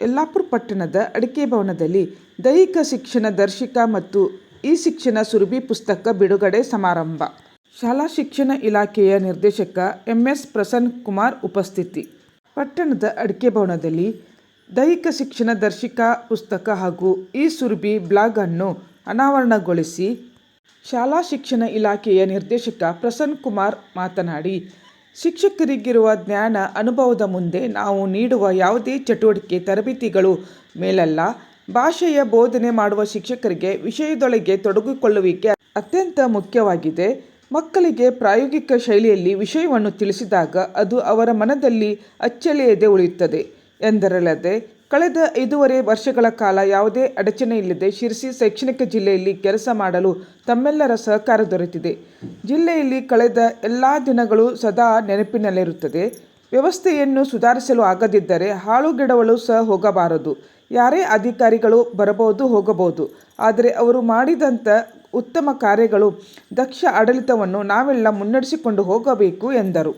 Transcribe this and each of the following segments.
ಯಲ್ಲಾಪುರ ಪಟ್ಟಣದ ಅಡಿಕೆ ಭವನದಲ್ಲಿ ದೈಹಿಕ ಶಿಕ್ಷಣ ದರ್ಶಿಕಾ ಮತ್ತು ಇ ಶಿಕ್ಷಣ ಸುರಭಿ ಪುಸ್ತಕ ಬಿಡುಗಡೆ ಸಮಾರಂಭ. ಶಾಲಾ ಶಿಕ್ಷಣ ಇಲಾಖೆಯ ನಿರ್ದೇಶಕ ಎಂ ಎಸ್ ಪ್ರಸನ್ನ ಕುಮಾರ್ ಉಪಸ್ಥಿತಿ. ಪಟ್ಟಣದ ಅಡಿಕೆ ಭವನದಲ್ಲಿ ದೈಹಿಕ ಶಿಕ್ಷಣ ದರ್ಶಿಕಾ ಪುಸ್ತಕ ಹಾಗೂ ಇ ಸುರಭಿ ಬ್ಲಾಗ್ ಅನ್ನು ಅನಾವರಣಗೊಳಿಸಿ ಶಾಲಾ ಶಿಕ್ಷಣ ಇಲಾಖೆಯ ನಿರ್ದೇಶಕ ಪ್ರಸನ್ನ ಕುಮಾರ್ ಮಾತನಾಡಿ ಶಿಕ್ಷಕರಿಗಿರುವ ಜ್ಞಾನ ಅನುಭವದ ಮುಂದೆ ನಾವು ನೀಡುವ ಯಾವುದೇ ಚಟುವಟಿಕೆ, ತರಬೇತಿಗಳು ಮೇಲಲ್ಲ. ಭಾಷೆಯ ಬೋಧನೆ ಮಾಡುವ ಶಿಕ್ಷಕರಿಗೆ ವಿಷಯದೊಳಗೆ ತೊಡಗಿಕೊಳ್ಳುವಿಕೆ ಅತ್ಯಂತ ಮುಖ್ಯವಾಗಿದೆ. ಮಕ್ಕಳಿಗೆ ಪ್ರಾಯೋಗಿಕ ಶೈಲಿಯಲ್ಲಿ ವಿಷಯವನ್ನು ತಿಳಿಸಿದಾಗ ಅದು ಅವರ ಮನದಲ್ಲಿ ಅಚ್ಚಳಿಯದೆ ಉಳಿಯುತ್ತದೆ. ಎಂದರಲ್ಲದೆ, ಕಳೆದ ಐದೂವರೆ ವರ್ಷಗಳ ಕಾಲ ಯಾವುದೇ ಅಡಚಣೆ ಇಲ್ಲದೆ ಶಿರಸಿ ಶೈಕ್ಷಣಿಕ ಜಿಲ್ಲೆಯಲ್ಲಿ ಕೆಲಸ ಮಾಡಲು ತಮ್ಮೆಲ್ಲರ ಸಹಕಾರ ದೊರೆತಿದೆ. ಜಿಲ್ಲೆಯಲ್ಲಿ ಕಳೆದ ಎಲ್ಲ ದಿನಗಳು ಸದಾ ನೆನಪಿನಲ್ಲಿರುತ್ತದೆ. ವ್ಯವಸ್ಥೆಯನ್ನು ಸುಧಾರಿಸಲು ಆಗದಿದ್ದರೆ ಹಾಳುಗೆಡವಲು ಸಹ ಹೋಗಬಾರದು. ಯಾರೇ ಅಧಿಕಾರಿಗಳು ಬರಬಹುದು, ಹೋಗಬಹುದು. ಆದರೆ ಅವರು ಮಾಡಿದಂಥ ಉತ್ತಮ ಕಾರ್ಯಗಳು ದಕ್ಷ ಆಡಳಿತವನ್ನು ನಾವೆಲ್ಲ ಮುನ್ನಡೆಸಿಕೊಂಡು ಹೋಗಬೇಕು ಎಂದರು.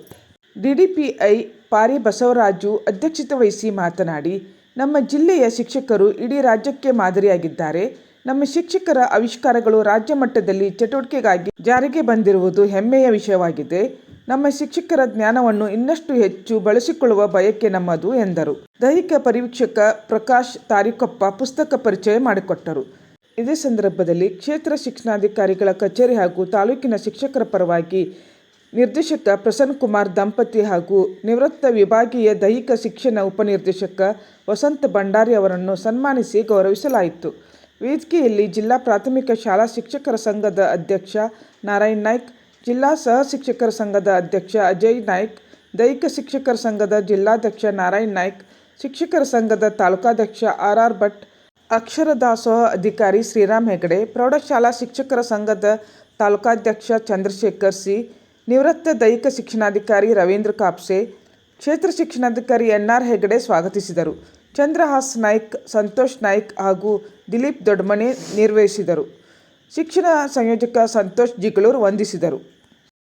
ಡಿಡಿಪಿಐ ಪಾರಿ ಬಸವರಾಜು ಅಧ್ಯಕ್ಷತೆ ವಹಿಸಿ ಮಾತನಾಡಿ, ನಮ್ಮ ಜಿಲ್ಲೆಯ ಶಿಕ್ಷಕರು ಇಡೀ ರಾಜ್ಯಕ್ಕೆ ಮಾದರಿಯಾಗಿದ್ದಾರೆ. ನಮ್ಮ ಶಿಕ್ಷಕರ ಆವಿಷ್ಕಾರಗಳು ರಾಜ್ಯ ಮಟ್ಟದಲ್ಲಿ ಚಟುವಟಿಕೆಗಾಗಿ ಜಾರಿಗೆ ಬಂದಿರುವುದು ಹೆಮ್ಮೆಯ ವಿಷಯವಾಗಿದೆ. ನಮ್ಮ ಶಿಕ್ಷಕರ ಜ್ಞಾನವನ್ನು ಇನ್ನಷ್ಟು ಹೆಚ್ಚು ಬಳಸಿಕೊಳ್ಳುವ ಬಯಕೆ ನಮ್ಮದು, ಎಂದರು. ದೈಹಿಕ ಪರಿವೀಕ್ಷಕ ಪ್ರಕಾಶ್ ತಾರಿಕೊಪ್ಪ ಪುಸ್ತಕ ಪರಿಚಯ ಮಾಡಿಕೊಟ್ಟರು. ಇದೇ ಸಂದರ್ಭದಲ್ಲಿ ಕ್ಷೇತ್ರ ಶಿಕ್ಷಣಾಧಿಕಾರಿಗಳ ಕಚೇರಿ ಹಾಗೂ ತಾಲೂಕಿನ ಶಿಕ್ಷಕರ ಪರವಾಗಿ ನಿರ್ದೇಶಕ ಪ್ರಸನ್ನ ಕುಮಾರ್ ದಂಪತಿ ಹಾಗೂ ನಿವೃತ್ತ ವಿಭಾಗೀಯ ದೈಹಿಕ ಶಿಕ್ಷಣ ಉಪನಿರ್ದೇಶಕ ವಸಂತ ಭಂಡಾರಿ ಅವರನ್ನು ಸನ್ಮಾನಿಸಿ ಗೌರವಿಸಲಾಯಿತು. ವೇದಿಕೆಯಲ್ಲಿ ಜಿಲ್ಲಾ ಪ್ರಾಥಮಿಕ ಶಾಲಾ ಶಿಕ್ಷಕರ ಸಂಘದ ಅಧ್ಯಕ್ಷ ನಾರಾಯಣ್ ನಾಯ್ಕ್, ಜಿಲ್ಲಾ ಸಹ ಶಿಕ್ಷಕರ ಸಂಘದ ಅಧ್ಯಕ್ಷ ಅಜಯ್ ನಾಯ್ಕ್, ದೈಹಿಕ ಶಿಕ್ಷಕರ ಸಂಘದ ಜಿಲ್ಲಾಧ್ಯಕ್ಷ ನಾರಾಯಣ್ ನಾಯ್ಕ್, ಶಿಕ್ಷಕರ ಸಂಘದ ತಾಲೂಕಾಧ್ಯಕ್ಷ ಆರ್ ಆರ್ ಭಟ್ ಅಕ್ಷರ ದಾಸೋಹ ಅಧಿಕಾರಿ ಶ್ರೀರಾಮ್ ಹೆಗಡೆ, ಪ್ರೌಢಶಾಲಾ ಶಿಕ್ಷಕರ ಸಂಘದ ತಾಲೂಕಾಧ್ಯಕ್ಷ ಚಂದ್ರಶೇಖರ್ ಸಿ ನಿವೃತ್ತ ದೈಹಿಕ ಶಿಕ್ಷಣಾಧಿಕಾರಿ ರವೀಂದ್ರ ಕಾಪ್ಸೆ, ಕ್ಷೇತ್ರ ಶಿಕ್ಷಣಾಧಿಕಾರಿ ಎನ್ ಆರ್ ಹೆಗಡೆ ಸ್ವಾಗತಿಸಿದರು. ಚಂದ್ರಹಾಸ್ ನಾಯ್ಕ್, ಸಂತೋಷ್ ನಾಯ್ಕ್ ಹಾಗೂ ದಿಲೀಪ್ ದೊಡ್ಮನೆ ನಿರ್ವಹಿಸಿದರು ಶಿಕ್ಷಣ ಸಂಯೋಜಕ ಸಂತೋಷ್ ಜಿಗಳೂರು ವಂದಿಸಿದರು.